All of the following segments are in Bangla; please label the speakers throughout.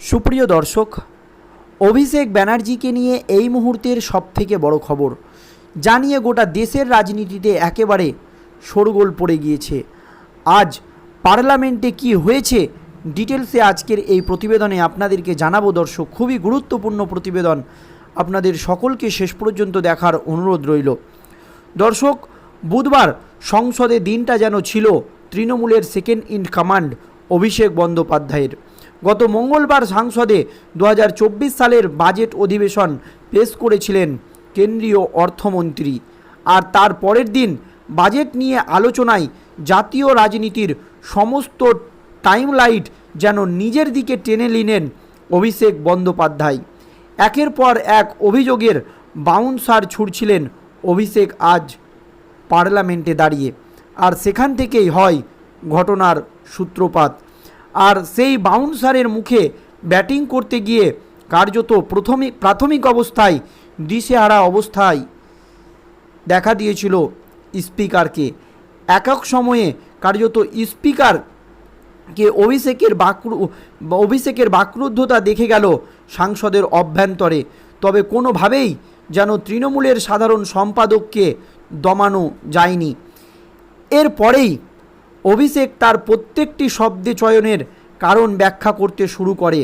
Speaker 1: সুপ্রিয় দর্শক, অভিষেক ব্যানার্জিকে নিয়ে এই মুহূর্তের সবথেকে বড় খবর, জানিয়ে গোটা দেশের রাজনীতিতে একেবারে শোরগোল পড়ে গিয়েছে। আজ পার্লামেন্টে কি হয়েছে ডিটেলসে আজকের এই প্রতিবেদনে আপনাদেরকে জানাব দর্শক, খুবই গুরুত্বপূর্ণ প্রতিবেদন আপনাদের সকলকে শেষ পর্যন্ত দেখার অনুরোধ রইল। দর্শক, বুধবার সংসদে দিনটা যেন ছিল তৃণমূলের সেকেন্ড ইন কমান্ড অভিষেক বন্দ্যোপাধ্যায়ের। গত মঙ্গলবার সাংসদে দু হাজার চব্বিশ সালের বাজেট অধিবেশন পেশ করেছিলেন কেন্দ্রীয় অর্থমন্ত্রী। আর তার পরের দিন বাজেট নিয়ে আলোচনায় জাতীয় রাজনীতির সমস্ত টাইমলাইট যেন নিজের দিকে টেনে নিলেন অভিষেক বন্দ্যোপাধ্যায়। একের পর এক অভিযোগের বাউন্সার ছুড়ছিলেন অভিষেক আজ পার্লামেন্টে দাঁড়িয়ে। আর সেখান থেকেই হয় ঘটনার সূত্রপাত। আর সেই বাউন্সারের মুখে ব্যাটিং করতে গিয়ে কার্যত প্রথমিক প্রাথমিক অবস্থায় দিশেহারা অবস্থায় দেখা দিয়েছিল স্পিকারকে। একক সময়ে কার্যত স্পিকার কে অভিষেকের বাক্রু অভিষেকের বাক্রুদ্ধতা দেখে গেল সাংসদের অভ্যন্তরে। তবে কোনোভাবেই যেন তৃণমূলের সাধারণ সম্পাদককে দমানো যায়নি। এরপরেই অভিষেক তার প্রত্যেকটি শব্দে চয়নের কারণ ব্যাখ্যা করতে শুরু করে।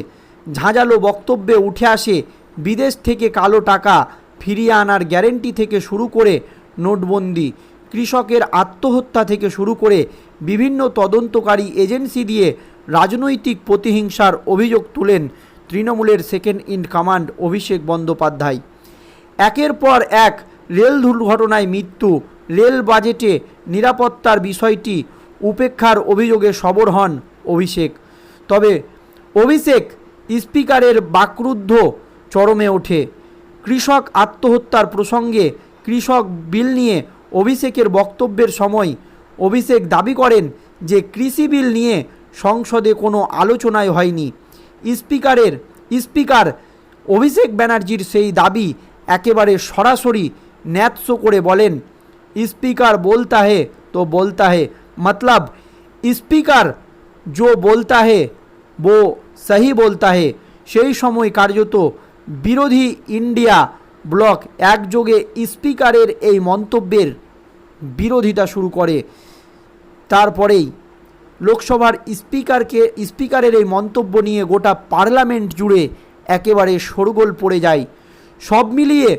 Speaker 1: ঝাঁঝালো বক্তব্যে উঠে আসে, বিদেশ থেকে কালো টাকা ফিরিয়ে আনার গ্যারেন্টি থেকে শুরু করে নোটবন্দি, কৃষকের আত্মহত্যা থেকে শুরু করে বিভিন্ন তদন্তকারী এজেন্সি দিয়ে রাজনৈতিক প্রতিহিংসার অভিযোগ তুলেন তৃণমূলের second in command Abhishek Bandyopadhyay. একের পর এক রেল দুর্ঘটনায় মৃত্যু, রেল বাজেটে নিরাপত্তার বিষয়টি উপেক্ষার অভিযোগে সবর হন অভিষেক। তবে অভিষেক স্পিকারের বাকরুদ্ধ চরমে ওঠে কৃষক আত্মহত্যার প্রসঙ্গে কৃষক বিল নিয়ে অভিষেকের বক্তব্যের সময় অভিষেক দাবি করেন যে কৃষি বিল নিয়ে সংসদে কোনো আলোচনাই হয়নি স্পিকারের স্পিকার অভিষেক ব্যানার্জির সেই দাবি একেবারে সরাসরি ন্যাৎস করে বলেন স্পিকার बोलता है तो बोलता है मतलब স্পিকার जो बोलता है वो सही बोलता है সেই সময় কার্যত বিরোধী ইন্ডিয়া ব্লক একযোগে স্পিকারের এই মন্তব্যের বিরোধিতা শুরু করে তারপরেই লোকসভার স্পিকারকে স্পিকারের এই মন্তব্য নিয়ে গোটা পার্লামেন্ট জুড়ে একেবারে শোরগোল পড়ে যায় সব মিলিয়ে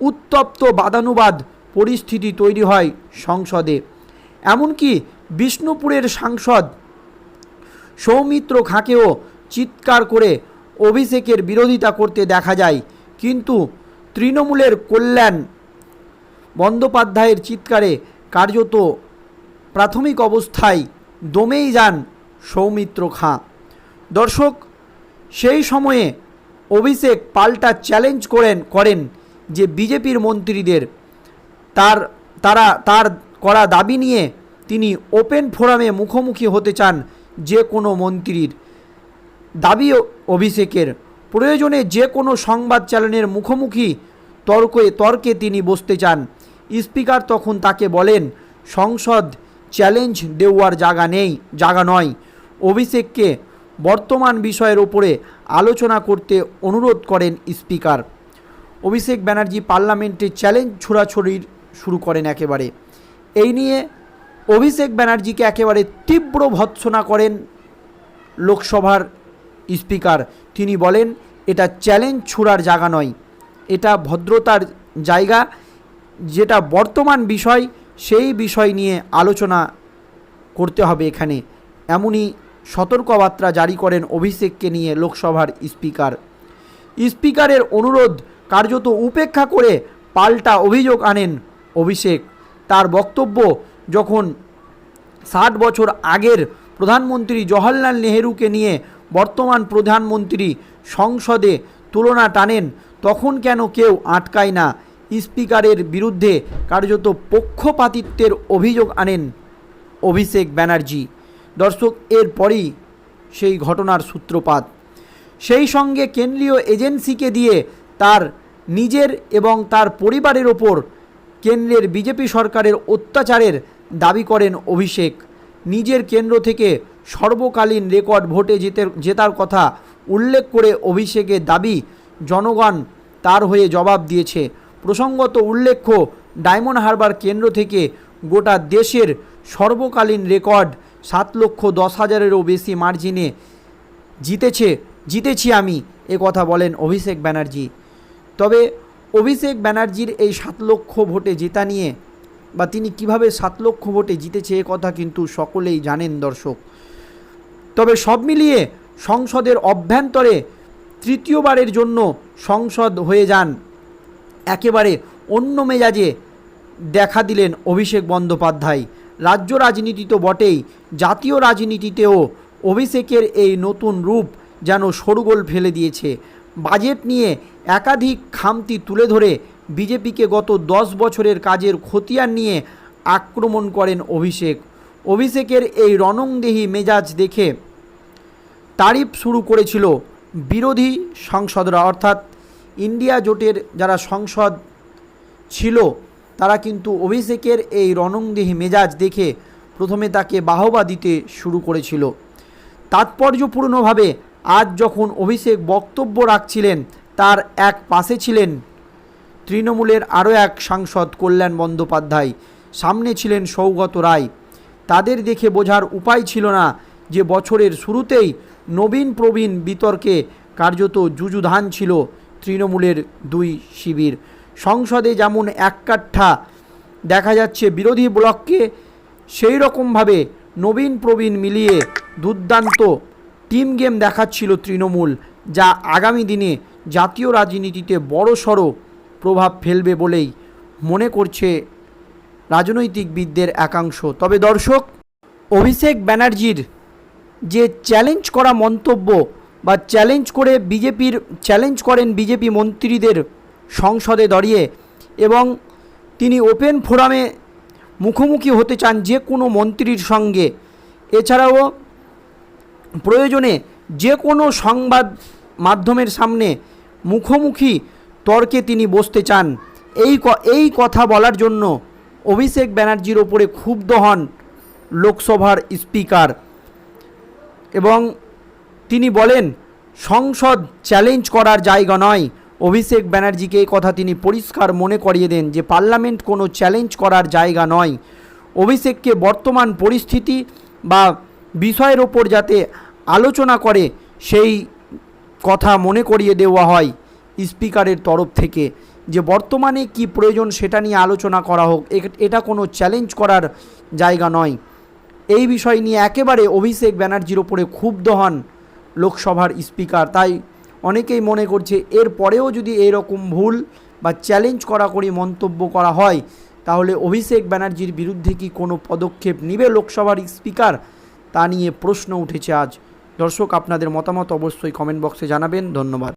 Speaker 1: উত্তপ্ত বাদানুবাদ পরিস্থিতি তৈরি হয় সংসদে এমনকি বিষ্ণুপুরের সাংসদ সৌমিত্র খাঁকেও চিৎকার করে অভিষেকের বিরোধিতা করতে দেখা যায়। কিন্তু তৃণমূলের কল্যাণ বন্দ্যোপাধ্যায়ের চিৎকারে কার্যত প্রাথমিক অবস্থায় দমেই যান সৌমিত্র খাঁ। দর্শক, সেই সময়ে অভিষেক পাল্টা চ্যালেঞ্জ করেন করেন যে বিজেপির মন্ত্রীদের তার, তারা, তার করা দাবি নিয়ে তিনি ওপেন ফোরামে মুখোমুখি হতে চান যে কোনো মন্ত্রীর দাবি অভিষেকের প্রয়োজনে যে কোনো সংবাদ চ্যানেলের মুখোমুখি তর্কে তর্কে তিনি বসতে চান। স্পিকার তখন তাকে বলেন, সংসদ চ্যালেঞ্জ দেওয়ার জায়গা নেই, জায়গা নয়। অভিষেককে বর্তমান বিষয়ের ওপরে আলোচনা করতে অনুরোধ করেন স্পিকার। অভিষেক ব্যানার্জি পার্লামেন্টে চ্যালেঞ্জ ছোড়াছড়ির শুরু করেন একেবারে। এই নিয়ে অভিষেক ব্যানার্জিকে একেবারে তীব্র ভৎসনা করেন লোকসভার স্পিকার। তিনি বলেন, এটা চ্যালেঞ্জ ছোড়ার জায়গা নয়। এটা ভদ্রতার জায়গা। যেটা বর্তমান বিষয়, সেই বিষয় নিয়ে আলোচনা করতে হবে এখানে। এমনই সতর্কবার্তা জারি করেন অভিষেককে নিয়ে লোকসভার স্পিকার। স্পিকারের অনুরোধ, কার্যত উপেক্ষা করে পাল্টা অভিযোগ আনেন অভিষেক। তার বক্তব্য যখন ষাট বছর আগের প্রধানমন্ত্রী জওহরলাল নেহেরুকে নিয়ে বর্তমান প্রধানমন্ত্রী সংসদে তুলনা টানেন, তখন কেন কেউ আটকায় না? স্পিকারের বিরুদ্ধে কার্যত পক্ষপাতিত্বের অভিযোগ আনেন অভিষেক ব্যানার্জি। দর্শক এরপরই সেই ঘটনার সূত্রপাত। সেই সঙ্গে কেন্দ্রীয় এজেন্সিকে দিয়ে তার নিজের এবং তার পরিবারের ওপর কেন্দ্রের বিজেপি সরকারের অত্যাচারের দাবি করেন অভিষেক। নিজের কেন্দ্র থেকে সর্বকালীন রেকর্ড ভোটে জেতে জেতার কথা উল্লেখ করে অভিষেকের দাবি জনগণ তার হয়ে জবাব দিয়েছে। প্রসঙ্গত উল্লেখ্য, ডায়মন্ড হারবার কেন্দ্র থেকে গোটা দেশের সর্বকালীন রেকর্ড সাত লক্ষ দশ হাজারেরও বেশি মার্জিনে জিতেছে, জিতেছি আমি, এ কথা বলেন অভিষেক ব্যানার্জি। তবে অভিষেক ব্যানার্জির এই সাত লক্ষ ভোটে জেতা নিয়ে বা তিনি কীভাবে সাত লক্ষ ভোটে জিতেছে এ কথা কিন্তু সকলেই জানেন দর্শক। তবে সব মিলিয়ে সংসদের অভ্যন্তরে তৃতীয়বারের জন্য সংসদ হয়ে যান। একেবারে অন্য মেজাজে দেখা দিলেন অভিষেক বন্দ্যোপাধ্যায়। রাজ্য রাজনীতি তো বটেই, জাতীয় রাজনীতিতেও অভিষেকের এই নতুন রূপ যেন শোরগোল ফেলে দিয়েছে। বাজেট নিয়ে একাধিক খামতি তুলে ধরে বিজেপিকে গত দশ বছরের কাজের খতিয়ান নিয়ে আক্রমণ করেন অভিষেক। অভিষেকের এই রণংদেহী মেজাজ দেখে তারিফ শুরু করেছিল বিরোধী সংসদরা। অর্থাৎ ইন্ডিয়া জোটের যারা সংসদ ছিল, তারা কিন্তু অভিষেকের এই রণংদেহী মেজাজ দেখে প্রথমে তাকে বাহবা দিতে শুরু করেছিল। তাৎপর্যপূর্ণভাবে আজ যখন অভিষেক বক্তব্য রাখছিলেন, তার এক পাশে ছিলেন তৃণমূলের আরও এক সাংসদ কল্যাণ বন্দ্যোপাধ্যায়। সামনে ছিলেন সৌগত রায়। তাদের দেখে বোঝার উপায় ছিল না যে বছরের শুরুতেই নবীন প্রবীণ বিতর্কে কার্যত যুযুধান ছিল তৃণমূলের দুই শিবির। সংসদে যেমন এক কাঠা দেখা যাচ্ছে বিরোধী ব্লককে, সেই রকমভাবে নবীন প্রবীণ মিলিয়ে দুর্দান্ত টিম গেম দেখাচ্ছিল তৃণমূল, যা আগামী দিনে জাতীয় রাজনীতিতে বড়সড় প্রভাব ফেলবে বলেই মনে করছে রাজনৈতিকবিদদের একাংশ। তবে দর্শক, অভিষেক ব্যানার্জির যে চ্যালেঞ্জ করা মন্তব্য বা চ্যালেঞ্জ করে বিজেপির, চ্যালেঞ্জ করেন বিজেপি মন্ত্রীদের সংসদে দাঁড়িয়ে এবং তিনি ওপেন ফোরামে মুখোমুখি হতে চান যে কোনো মন্ত্রীর সঙ্গে। এছাড়াও প্রয়োজনে যে কোনো সংবাদ মাধ্যমের সামনে মুখোমুখি তর্কে তিনি বসতে চান। এই এই কথা বলার জন্য অভিষেক ব্যানার্জির ওপরে ক্ষুব্ধ হন লোকসভার স্পিকার এবং তিনি বলেন, সংসদ চ্যালেঞ্জ করার জায়গা নয়। অভিষেক ব্যানার্জিকে এই কথা তিনি পরিষ্কার মনে করিয়ে দেন যে পার্লামেন্ট কোনো চ্যালেঞ্জ করার জায়গা নয়। অভিষেককে বর্তমান পরিস্থিতি বা বিষয়ের ওপর যাতে আলোচনা করে, সেই কথা মনে করিয়ে দেওয়া হয়। স্পিকারের তরফ থেকে যে বর্তমানে কি প্রয়োজন সেটা নিয়ে আলোচনা করা হোক এটা কোনো চ্যালেঞ্জ করার জায়গা নয়। এই বিষয় নিয়ে একেবারে অভিষেক ব্যানার্জির ওপরে ক্ষুব্ধ হন লোকসভার স্পিকার। তাই অনেকেই মনে করছে এর পরেও যদি এরকম ভুল বা চ্যালেঞ্জ করা করি মন্তব্য করা হয়, তাহলে অভিষেক ব্যানার্জির বিরুদ্ধে কি কোনো পদক্ষেপ নিবে লোকসভার স্পিকার? তা নিয়ে প্রশ্ন উঠেছে আজ। দর্শক, আপনাদের মতামত অবশ্যই কমেন্ট বক্সে জানাবেন। ধন্যবাদ।